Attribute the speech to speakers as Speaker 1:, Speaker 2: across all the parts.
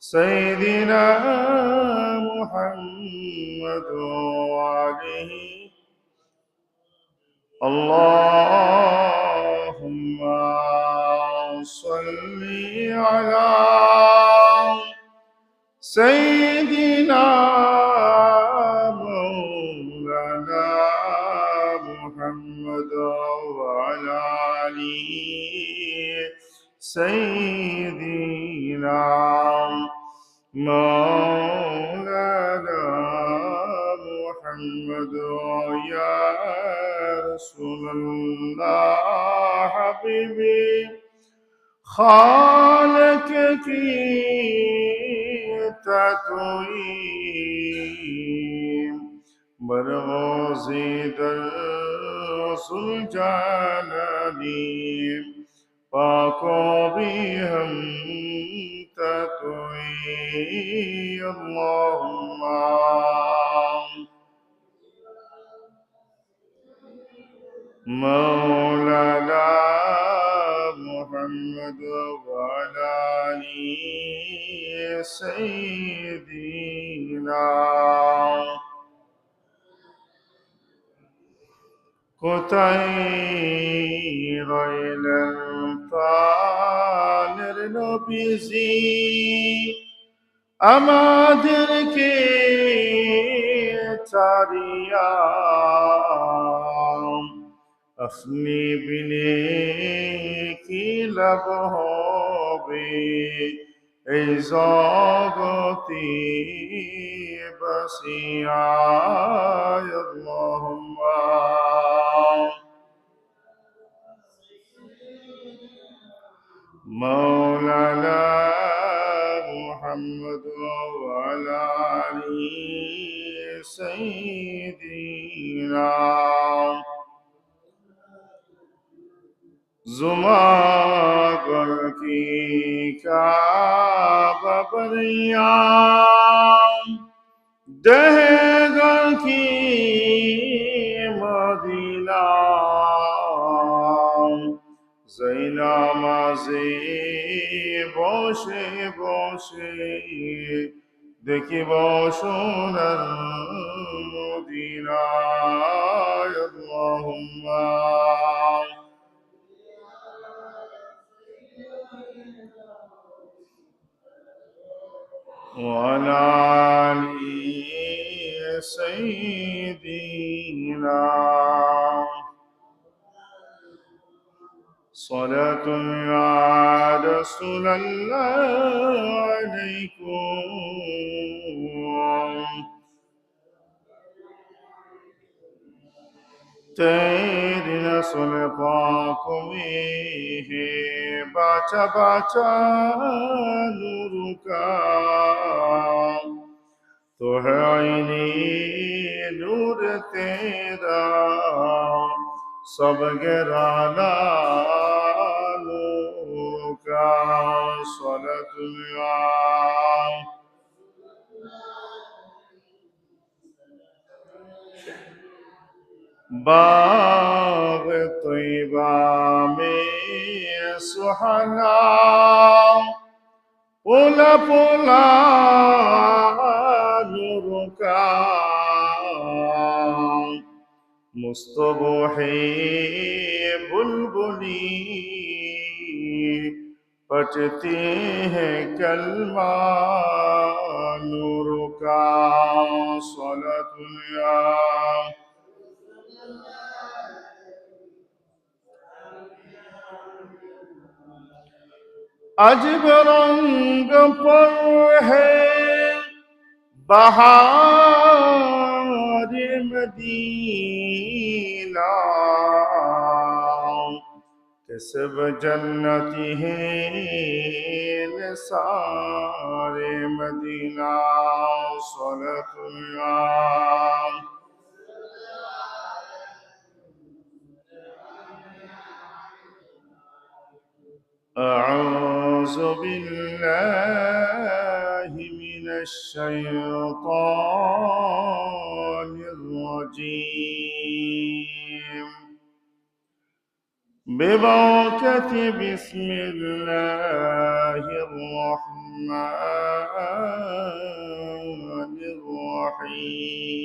Speaker 1: سيدنا محمد وعليه. اللهم صل على سيدنا مولانا محمد وعلى آله. سيدنا دعو یا رسول اللہ حبیبی، خالق کی بروزی در رسول جلالی پاکو بھی ہم تطویم اللہم مولانا محمد وعلى آله سيدنا কোথায় রইলেন প্রাণের নবীজি আমাদেরকে ছাড়িয়া আপনি বিনে কি লাভ হবে এই জগতি বসিয়া আল্লাহুম্মা مولانا محمد وعلى آله سيدنا जुमागर की काबा बरियाम दहगर की मदीना জৈনা মাঝে বসে বসে দেখিব সোনার মদিনায় আল্লাহুম্মা وعلى آل سيدنا صلاة يا رسول الله عليكم. नस्ल पाक है बाचा बाचा नूर का तो है आईने नूर तेरा, सब गिराना का सलतुल्लाह बाग তৈবামে সোহানা। পোলা পোলা নুরুকা। মুস্তবহে বুলবুলি পটতে হ্যাঁ কলমা নুরুকা। সলাতুল্লাহ अजब रंग पर है बहार मदीना सब जन्नती हैं सारे मदीना सलतुल्लाह أعوذ بالله من الشيطان الرجيم. ببركة بسم الله الرحمن الرحيم.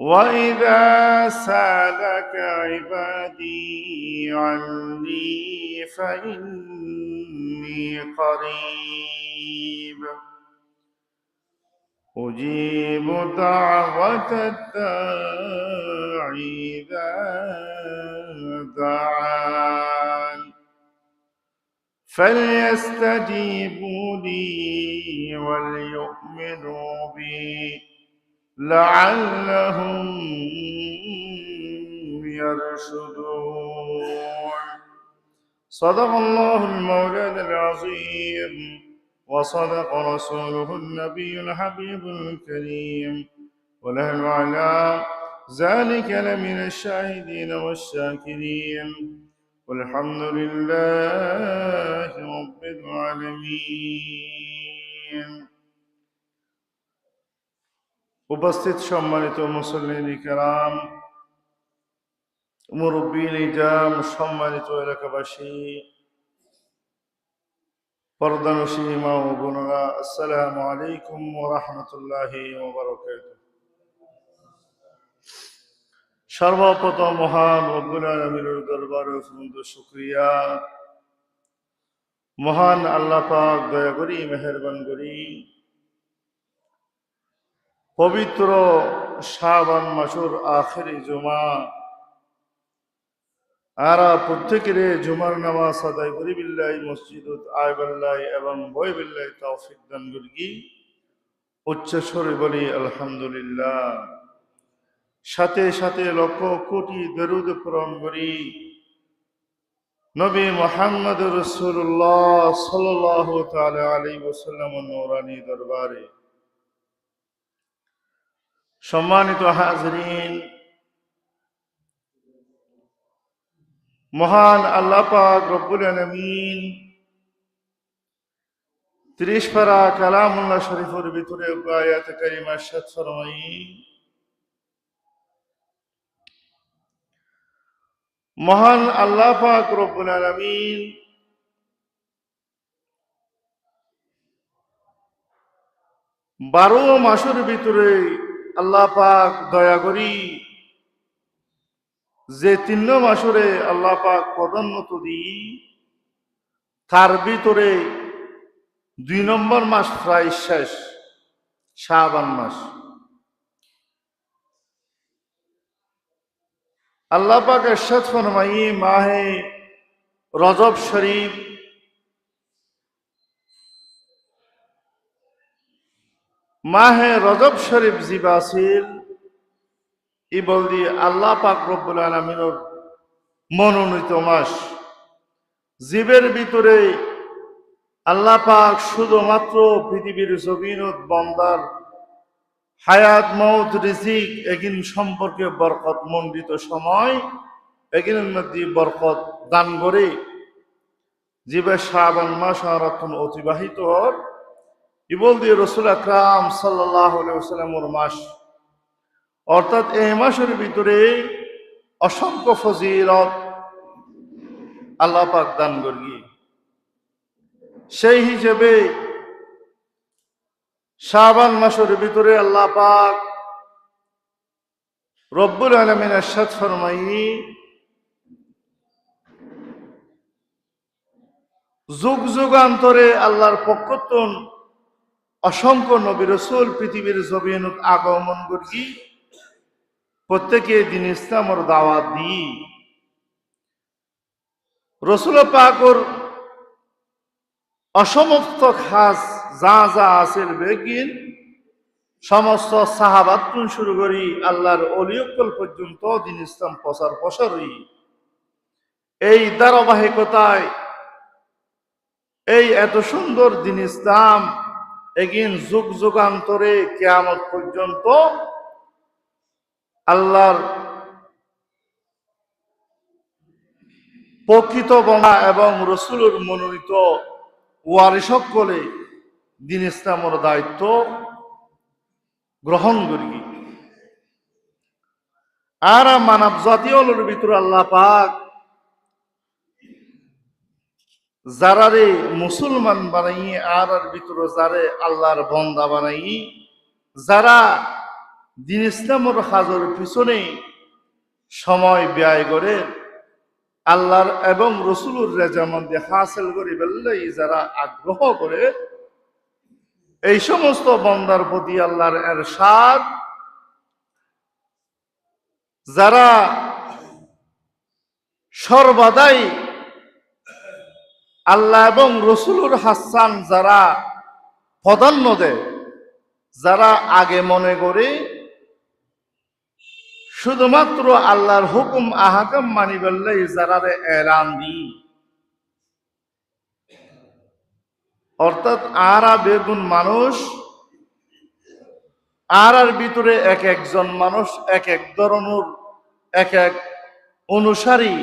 Speaker 1: وإذا سألك عبادي عني فإني قريب أجيب دعوة الداعي إذا دعان فليستجيبوا لي وليؤمنوا بي لعلهم يرشدون. صدق الله المولى العظيم وصدق رسوله النبي الحبيب الكريم. ونحن على ذلك لمن الشاهدين والشاكرين. والحمد لله رب العالمين. উপস্থিত সম্মানিত মুসল্লিন কেরাম মুরব্বী নিজাম সম্মানিত এলাকাবাসী পর্দানসী মা ও বোনরা আসসালামু আলাইকুম ও রহমতুল্লাহি সর্বপ্রথম মহান রব্বুল আলমীর দরবারে ফুন্দ শুক্রিয়া। মহান আল্লাহ পাক দয়া করি, মেহরবান করি। পবিত্র শাবান মাসুর আখেরি জুমা। আরা প্রত্যেকের জুমার নামাজ আদায় করি বিল্লাই মসজিদ আয়বাল্লাই এবং বই বিল্লাই তৌফিক দান করি উচ্চ স্বরে বলি, আলহামদুলিল্লাহ। সাথে সাথে লক্ষ কোটি দরুদ প্রম করি। নবী মোহাম্মদ রসুল্লাহ সাল্লাহ তালা আলী ওসাল্লাম নৌরানি দরবারে। সম্মানিত হাজরিন, মহান আল্লাহ পাক রব্বুল আলমিন ত্রিশ পারা কালামুল্লাহ শরীফের ভিতরে মহান আল্লাহ পাক রব্বুল আলমিন বারো মাসের ভিতরে আল্লাহ পাক দয়া করি যে তিন মাসরে আল্লাহ পাক পদোন্নত দিই, তার ভিতরে দুই নম্বর মাস প্রায় শেষ শাহবান মাস। আল্লাহ পাক এরশাদ ফরমাই মাহে রজব শরীফ মাহে রজব শরীফ জিবাসিল ই বল দিয়ে আল্লাহ পাক রব্বুল আলমিনের মনোনীত মাস। জীবের ভিতরে আল্লাহ পাক শুধুমাত্র পৃথিবীর জমিনত বন্দার হায়াত মৌত রিজিক এগিন সম্পর্কে বরকত মণ্ডিত সময় এগিনের মধ্যে বরকত দান করে জীবের শাবান মাস অতিবাহিত হর ইবল দিয়ে রসুল আকরাম সাল্লামর মাস? অর্থাৎ এই মাসের ভিতরে অসংখ্য ফজিলত আল্লাহ পাক দান করি সেই হিসেবে শাবান মাসের ভিতরে আল্লাহ পাক রব্বুল আলমিন এরশাদ ফরমাই যুগ যুগান্তরে আল্লাহর পক্ষতন অসংখ্য নবী রসুল পৃথিবীর জবিনত আগমন করি প্রত্যেকে দিন ইসলামর দাওয়াত দিই। রসুল পাকর অসমস্ত খাস যা যা আছে বেগিন, সমস্ত সাহাবাত শুরু করি, আল্লাহর অলিয়কল পর্যন্ত দিন ইসলাম প্রচার প্রসারই এই ধারাবাহিকতায় এই এত সুন্দর দিন ইসলাম এগিন যুগ যুগান্তরে কেয়ামত পর্যন্ত আল্লাহর প্রকৃত বনা এবং রসুলের মনোনীত ওয়ারি সকলে দিন ইসলামের দায়িত্ব গ্রহণ করি। আর মানব জাতীয় ভিতরে আল্লাহ পাক যারারে মুসলমান বানাই আর আর ভিতরে যারে আল্লাহর বন্দা বানাই যারা দিন ইসলামর হাজর পিছনে সময় ব্যয় করে আল্লাহর এবং রসুলুর রেজামন্দি হাসিল করি বললেই যারা আগ্রহ করে, এই সমস্ত বন্দার প্রতি আল্লাহর এর সাদ যারা সর্বদাই আল্লাহ এবং রসুলুর হাসান যারা প্রাধান্য দেয়, যারা আগে মনে করে, শুধুমাত্র আল্লাহর হুকুম আহাকাম মানি বললেই যারা এরান দি অর্থাৎ আরা বেগুন মানুষ, আর আর ভিতরে এক একজন মানুষ, এক এক ধরনের, এক এক অনুসারী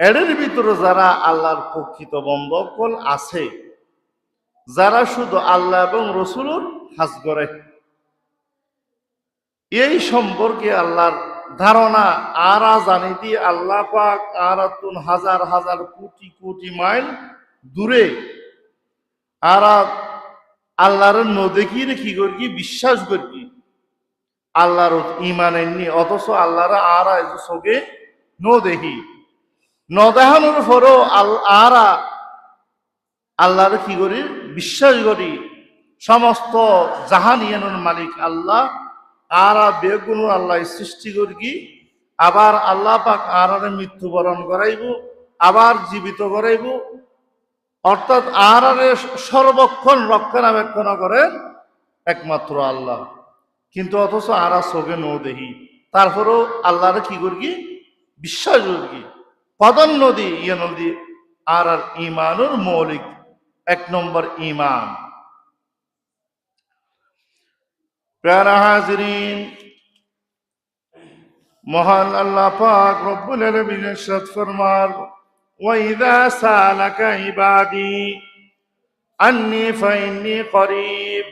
Speaker 1: এদের ভিতরে যারা আল্লাহর প্রকৃত বন্ধকল আছে, যারা শুধু আল্লাহ এবং রসুলুর হাজ করে। এই সম্পর্কে আল্লাহর ধারণা আরা জানি দিয়ে আল্লাহ পাক আরাতুন হাজার হাজার কোটি কোটি মাইল দূরে আরা আল্লাহর নদেখির কি করি বিশ্বাস করি আল্লাহর ইমান এমনি অথচ আল্লাহর আরা চোখে ন দেখি ন দেখানোর পরও আল আরা, আল্লাহর কি করি বিশ্বাস করি, সমস্ত জাহানিয়ানোর মালিক আল্লাহ, আরা বেগুন আল্লাহ সৃষ্টি করি কি আবার আল্লাহ পাক আরারে মৃত্যুবরণ করাইব, আবার জীবিত করাইব, অর্থাৎ আরারে সর্বক্ষণ রক্ষণাবেক্ষণ করেন একমাত্র আল্লাহ। কিন্তু অথচ আরা চোখে নৌ দেখি তারপরেও আল্লাহরে কি? করি বিশ্বাস করি। পদন নদী ইয়ে নদী, আর আর ইমানুর মৌলিক, এক নম্বর ইমান। মহান আল্লাহ পাক রব্বুল আলামিন ইরশাদ ফরমার ওয়াইদা সালাকা ইবাদি আন্নি ফাইন্নি করিব।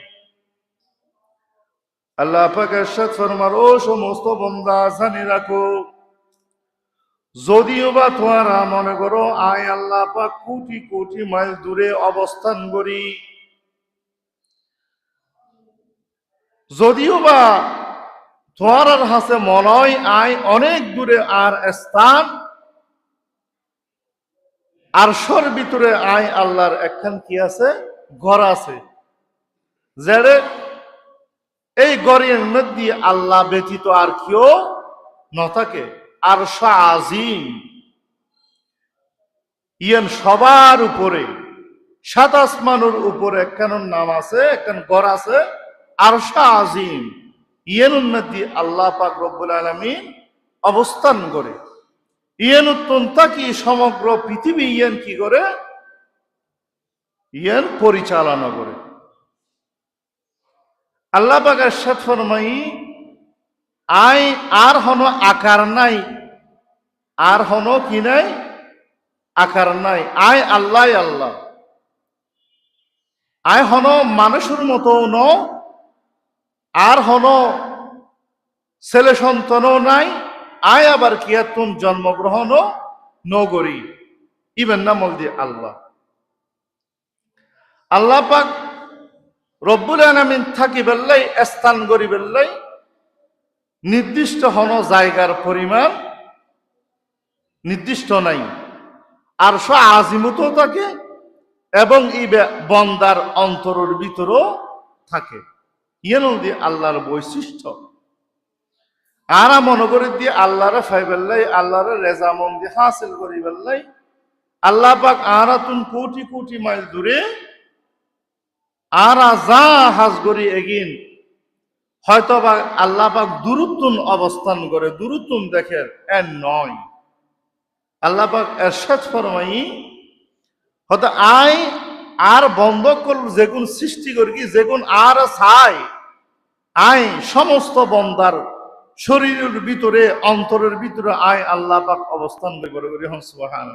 Speaker 1: আল্লাহ পাক ফরমার, ও সমস্ত বান্দা জানি রাখো যদিও বা তোমারা মনে করো, আয় আল্লাহ পাক কোটি কোটি মাইল দূরে অবস্থান করি। যদিও বা তোমার হাসে মনয় আয় অনেক দূরে আর স্থান আরশর ভিতরে আয় আল্লাহর একখান কি আছে? ঘর আছে। যেড়ে এই গড়ের মধ্যে আল্লাহ ব্যতীত আর কেউ নথাকে। আর আজিম। ইয়ান সবার উপরে, সাত উপরে নাম আছে একখান গড় আছে? আর আজিম। উন্নতি আল্লাহ পাক রব্বুল অবস্থান করে। ইয়েন উত্তন্তা কি সমগ্র পৃথিবী ইয়েন কি করে? ইয়েন পরিচালনা করে। আল্লাহ পাক এরশাদ ফরমাই আই আর হন আকার নাই, আর হন কি নাই? আকার নাই। আয় আল্লাহ আল্লাহ। আয় হন মানুষের মতো ন, আর হন ছেলে সন্তানও নাই আয় আবার কি তুম জন্মগ্রহণও নগরী ইবেন নাম দিয়ে আল্লাহ। আল্লাহ পাক রব্বুল আলমিন থাকি বেললাই, স্থান করি বেললাই নির্দিষ্ট হন জায়গার পরিমাণ, নির্দিষ্ট নাই। আর স আজিমত থাকে এবং ই বন্দার অন্তরের ভিতরও থাকে। ইয়েন দিয়ে আল্লাহর বৈশিষ্ট্য। আরা মনে করি দিয়ে আল্লাহরে ফাইবেল্লাই আল্লাহরে রেজামন্দি হাসিল করি বেল্লাই আল্লাহ পাক আরা তুন কোটি কোটি মাইল দূরে আরা যা হাজ করি এগিন হয়তো বা আল্লাহ পাক দূরত্বন অবস্থান করে দূরত্বন দেখেন, এর নয়। আল্লাহ পাক এরশাদ ফরমাই হয়তো আই আর বন্ধ করল যেগুন সৃষ্টি করি কি, যেগুন আর চাই আই সমস্ত বন্দার শরীরের ভিতরে, অন্তরের ভিতরে আয় আল্লাহ পাক অবস্থান করে, করি হংসবাহান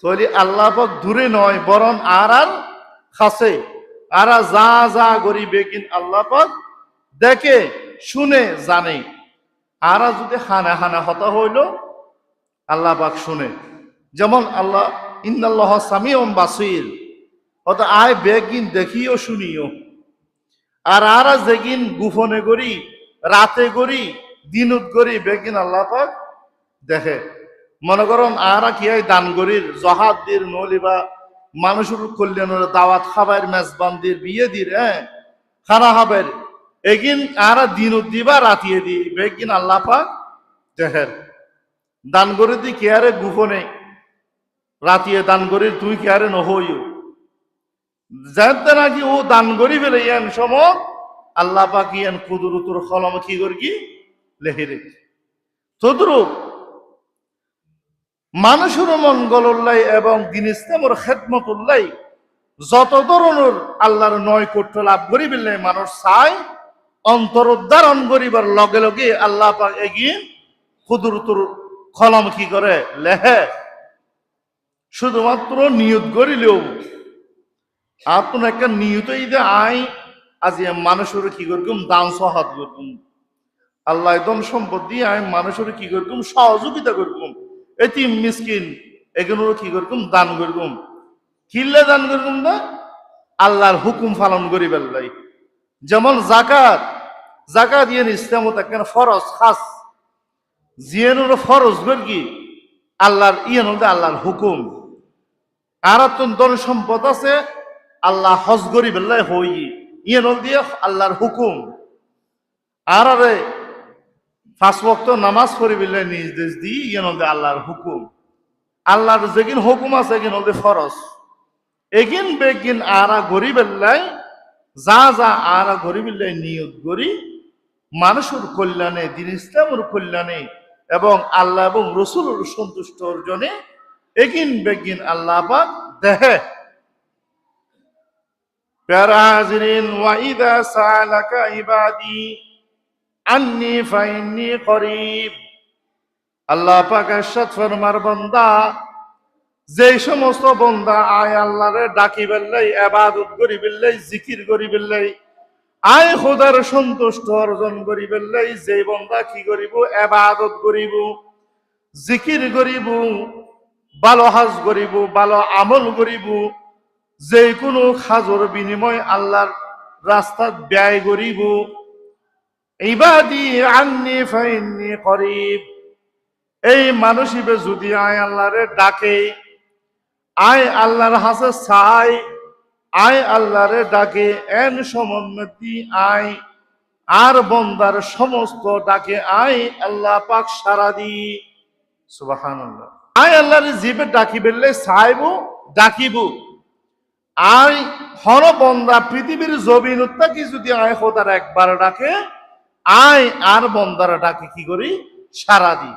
Speaker 1: তাহলে আল্লাহ পাক দূরে নয়, বরং আর আর খাসে। আরা যা যা করি বেকিন আল্লাহ পাক দেখে, শুনে, জানে। আরা যদি হানা হানা হতা হইল, আল্লাহ পাক শুনে। যেমন আল্লাহ, ইন্নাল্লাহ সামিউম বাসির। অত আয় বেগিন দেখিও, শুনিও। আর আর যেগিন গুফনে করি, রাতে করি, দিনত করি, বেগিন আল্লাহ পাক দেখে। মনে করুন, আরা কি হয় দান করির দির নলিবা মানুষের কল্যাণের দাওয়াত খাবার মেজবানদের বিয়ে দির হ্যাঁ? খানা খাবার এগিন আরা দিনত দিবা রাতিয়ে দি বেগিন আল্লাহ পাক দেখেন। দান করে দি কেয়ারে গুফনে রাতিয়ে দান করি, তুই কেয়ারে নহইও। যাতে নাকি ও দান করি ফেলে ইয়ান সম আল্লাহ পাক ইয়ান কুদরতুর কলম কি করি কি? লেখে রেখে তদ্রুপ মানুষের এবং দিন ইসলামের খেদমত উল্লাই যত ধরনের আল্লাহর নয় কর্ত লাভ করি মানুষ চাই অন্তর উদ্ধারণ করিবার লগে লগে আল্লাহ এগিয়ে কুদরতুর কলম কি করে? লেহে। শুধুমাত্র নিয়ত করিলেও। আপনার একটা নিয়ত ঈদে আই, আজি মানুষের কি করকুম? দান সহাত করকুম। আল্লাহ একদম সম্পদ দিয়ে আমি মানুষের কি করকুম? সহযোগিতা করকুম। এটি মিসকিন এগুলো কি করকুম? দান করকুম। কিল্লে দান করকুম না? আল্লাহর হুকুম পালন করি বেল্লাই যেমন জাকাত জাকাত ইয়ে ইসলামত একখানে ফরজ, খাস। জিয়ানোর ফরজ কর কি? আল্লাহর ইয়ে নদে আল্লাহর হুকুম। আর ধন সম্পদ আছে, আল্লাহ হজ বেল্লাই হই। ইয়ে নল দিয়ে আল্লাহর হুকুম। আর আরে, পাঁচ বক্ত নামাজ পড়ি বেল্লাই নিজ দেশ দিয়ে ইয়ে দিয়ে আল্লাহর হুকুম। আল্লাহর যেগিন হুকুম আছে, এগিন হল ফরজ। এগিন, বেগিন, আরা গরিব বেল্লাই যা যা, আরা গরিব বেল্লাই নিয়ত করি, মানুষের কল্যাণে দিন ইসলামের কল্যাণে এবং আল্লাহ এবং রসুলের সন্তুষ্ট অর্জনে এগিন বেগিন আল্লাহ পাক দেহে ওয়াইদা সালাকা ইবাদি আন্নি ফাইন্নি করিব। আল্লাহ পাক ফরমার বান্দা যেই সমস্ত বন্দা আয় আল্লাহরে ডাকি বেল্লাই এবাদত করি বেল্লাই জিকির করি বেল্লাই আয় খোদার সন্তুষ্ট অর্জন করি বেল্লাই যে বন্দা কি করিব? এবাদত করিব, জিকির করিব, ভালো হাজ করিব, ভালো আমল করিব, যে কোনো খাজর বিনিময় আল্লাহর রাস্তাত ব্যয় করিব। ইবাদি করিব। এই মানুষিবে যদি আয় আল্লাহরে ডাকে আয় আল্লাহর হাসে চাই আয় আল্লাহরে ডাকে, এন সমন্বতি আয়। আর বন্দার সমস্ত ডাকে আয়, আল্লাহ পাক সারা দি সুবাহান আয় আল্লাহর জিবে ডাকি বেললে চাইব ডাকিব। আয় হর বন্দা পৃথিবীর জবিন উত্তাকি যদি আয় খোদার একবার ডাকে, আয় আর বন্দার ডাকে কি করি? সারা দি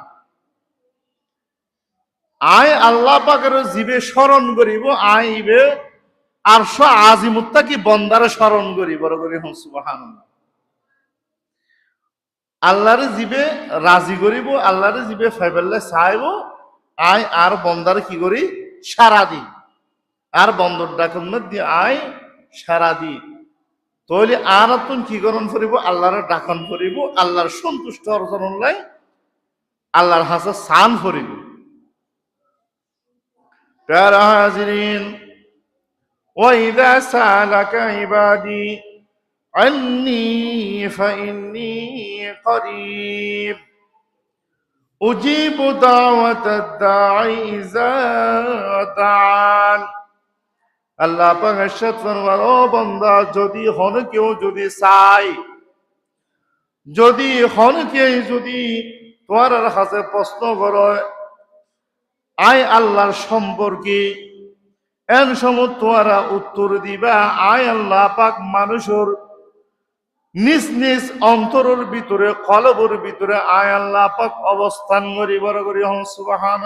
Speaker 1: আয় আল্লাহ পাকের জীবে স্মরণ করিব, আইবে। আর স আজিমুত্তা কি বন্দারে স্মরণ করি বড় করে হন সুবাহান আল্লাহরে জীবে রাজি করিব, আল্লাহরে জীবে ফাইবেললে চাইব, আয় আর বন্দারে কি করি? সারা দি আর বন্দর ডাকুন দিয়ে আয় সারা দি তাহলে আর তুন কি করণ করিব? আল্লাহরে ডাকন করিব, আল্লাহর সন্তুষ্ট অর্জন লাই আল্লাহর হাসে সান করিব। প্যারা হাজরিন وإذا سألك عبادي عني فإني قريب أجيب دعوة الداعي إذا دعان আল্লাহ পাক এরশাদ ফরমান ও বান্দা যদি হন কেউ যদি চাই যদি হন কেউ যদি তোমার কাছে প্রশ্ন করো আয় আল্লাহর সম্পর্কে। এন সময় তোয়ারা উত্তর দিবা, আয় আল্লাহ পাক মানুষের নিজ নিজ অন্তরের ভিতরে, কলবর ভিতরে আয় আল্লাহ পাক অবস্থান করি, বড় করি হন সুবাহান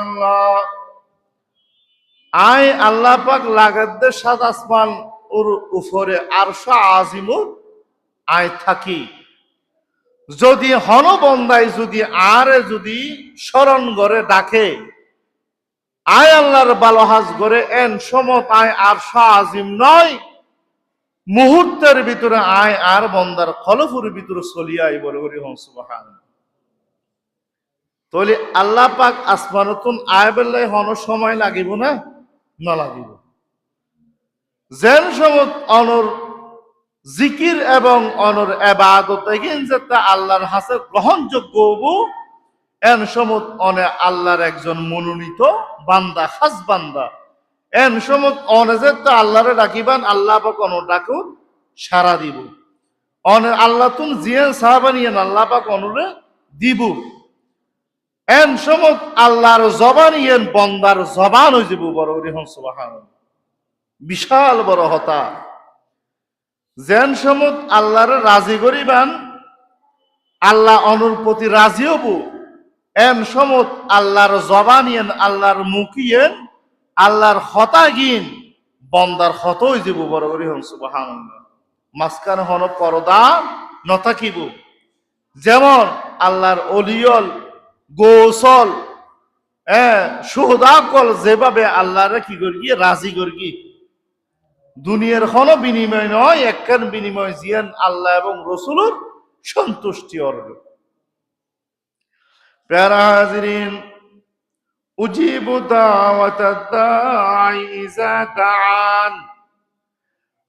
Speaker 1: আয় আল্লাহ পাক লাগাদ্দের সাত আসমান ওর উপরে, আর আজিমুর আয় থাকি। যদি হন বন্দায় যদি আরে যদি স্মরণ করে ডাকে আয় আল্লাহর বালহাজ করে এন সমত আয় আর আজিম নয়। মুহূর্তের ভিতরে আয় আর বন্দার খলফুর ভিতরে চলিয়াই বলে করি হন সুবাহান তাহলে আল্লাহ পাক আসমানতুন আয় বেলায় হন সময় লাগিব না? নলা দিব যেন সমত অনর জিকির এবং অনর এবাদত যাতে আল্লাহর হাসে গ্রহণযোগ্য হব এন সমত অনে আল্লাহর একজন মনোনীত বান্দা, খাস বান্দা। এন সমত অনে যাতে আল্লাহরে ডাকিবান, আল্লাহ বা কোনো ডাকুন সারা দিব। অনে আল্লাহ তুন জিয়ান সাহাবানিয়ান আল্লাহ পাক অনুরে দিব। এন সমত আল্লাহর জবান ইয়েন বন্দার জবান হয়ে যাব বড় রিহন সুবাহান বিশাল বড় হতা। যেন সমত আল্লাহর রাজি করিবান, আল্লাহ অনুর প্রতি রাজি হব। এন সমত আল্লাহর জবান ইয়েন আল্লাহর মুখ ইয়েন আল্লাহর হতা গিন বন্দার হত হয়ে যাব বড় রিহন সুবাহান মাঝখানে হন পরদা নথাকিব যেমন আল্লাহর অলিয়ল, গোসল হ্যাঁ সুহদাকল, যেভাবে আল্লাহরে কি করি রাজি করি দুনিয়ার কোনো বিনিময় নয়, একখান বিনিময় জিয়ান আল্লাহ এবং রসুলের সন্তুষ্টি অর্জন। উজিবু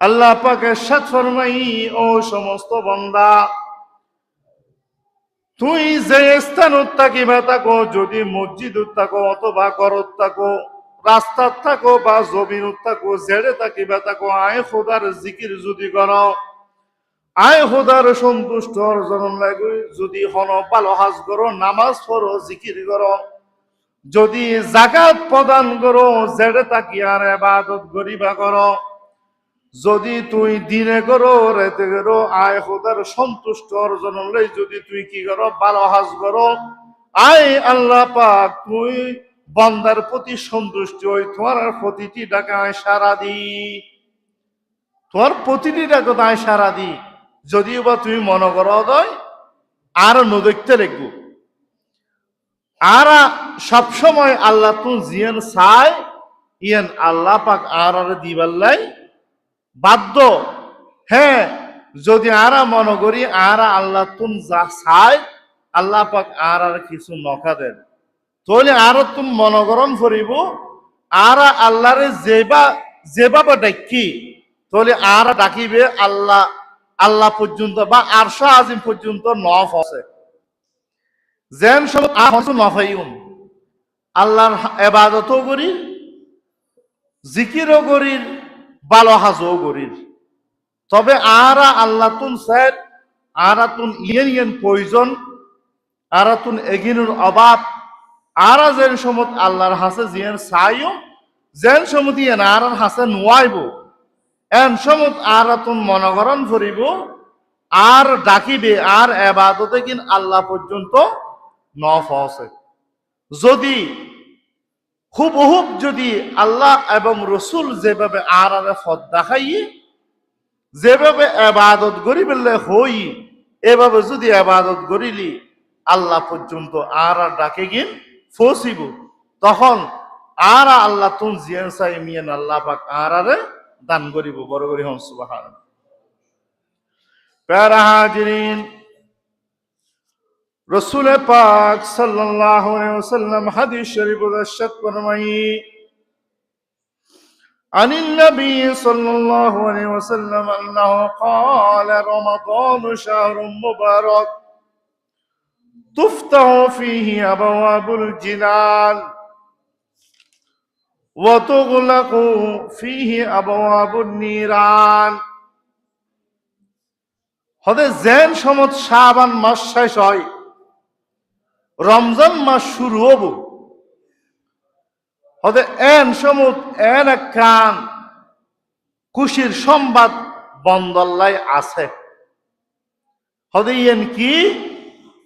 Speaker 1: আল্লাহ পাক এরশাদ ফরমাই, ও সমস্ত বান্দা, তুই যে স্থানত থাকিবা থাকো, যদি মসজিদত থাকো অথবা ঘরত থাকো রাস্তাত থাকো বা জমিনত থাকো জেড়ে থাকিবা থাকো, আয় খোদার জিকির যদি করো আয় খোদার সন্তুষ্ট অর্জন লাগে, যদি হন ভালো হাজ করো, নামাজ পড়ো, জিকির করো। যদি জাকাত প্রদান করো জেড়ে তাকি আর এবাদত গরিবা করো। যদি তুই দিনে করো, রাতে করো, আয় খোদার সন্তুষ্ট অর্জন হলে যদি তুই কি করো ভালো হাজ করো। আয় আল্লাহ পাক, তুই বন্দার প্রতি সন্তুষ্ট হই, তোমার প্রতিটি ডাকায় সারা দি। তোমার প্রতিটি ডাকায় সারা দি। যদিও বা তুমি মনে করো আর নদীতে রেখো আর সবসময় আল্লাহ তুই জিয়ান চাই ইয়ান আল্লাহ পাক আর আর দিবাল্লাই বাধ্য। হ্যাঁ যদি আরা মনে করি আরা আল্লাহ তুম যা চায়, আল্লাহ পাক আর আর কিছু নখা দেন। তাহলে আরও তুমি মনগরম করিব, আরা আল্লাহরে যেবা যেভাবে ডাকি, তাহলে আর ডাকিবে আল্লাহ আল্লাহ পর্যন্ত বা আরশা আজিম পর্যন্ত নফ আছে। যেন সব আর নফাইউন। আল্লাহর এবাদতও করি, জিকিরও করির ভালো হাজও করির তবে আরা আল্লাহ তুন স্যার আরা তুন ইয়েন ইয়েন প্রয়োজন আরা তুন এগিনুর অভাব আরা যেন সমত আল্লাহর হাসে জিয়েন চাইও যেন সমত ইয়েন আরার হাসে নোয়াইব। এন সমত আরা মনগরণ করিব আর ডাকিবে, আর এবাদতে কিন আল্লাহ পর্যন্ত নফ আছে। যদি, হুবহুব যদি আল্লাহ এবং রসুল যেভাবে আর আর ফদ দেখাইয়ে যেভাবে আবাদত করি বললে হই, এভাবে যদি আবাদত করিলি, আল্লাহ পর্যন্ত আর আর ডাকে গিন ফসিব। তখন আর আল্লাহ তুন জিয়ান সাই মিয়ান আল্লাহ পাক আর আরে দান করিব বড় করি হন সুবাহান প্যারা হাজিরিন রসুল পাক সাল্লাল্লাহু আলাইহি ওয়াসাল্লাম হাদিস শরীফ ইরশাদ ফরমাই عن النبي صلى الله عليه وسلم أنه قال رمضان شهر مبارك تفتح فيه أبواب الجنان وتغلق فيه أبواب النيران হতে জেন সমত শাবান মাস শেষ হয় রমজান মাস শুরু হব হতে এন সমুদ এন একখান খুশির সংবাদ বন্দল্লাই আছে হতে ইয়েন কি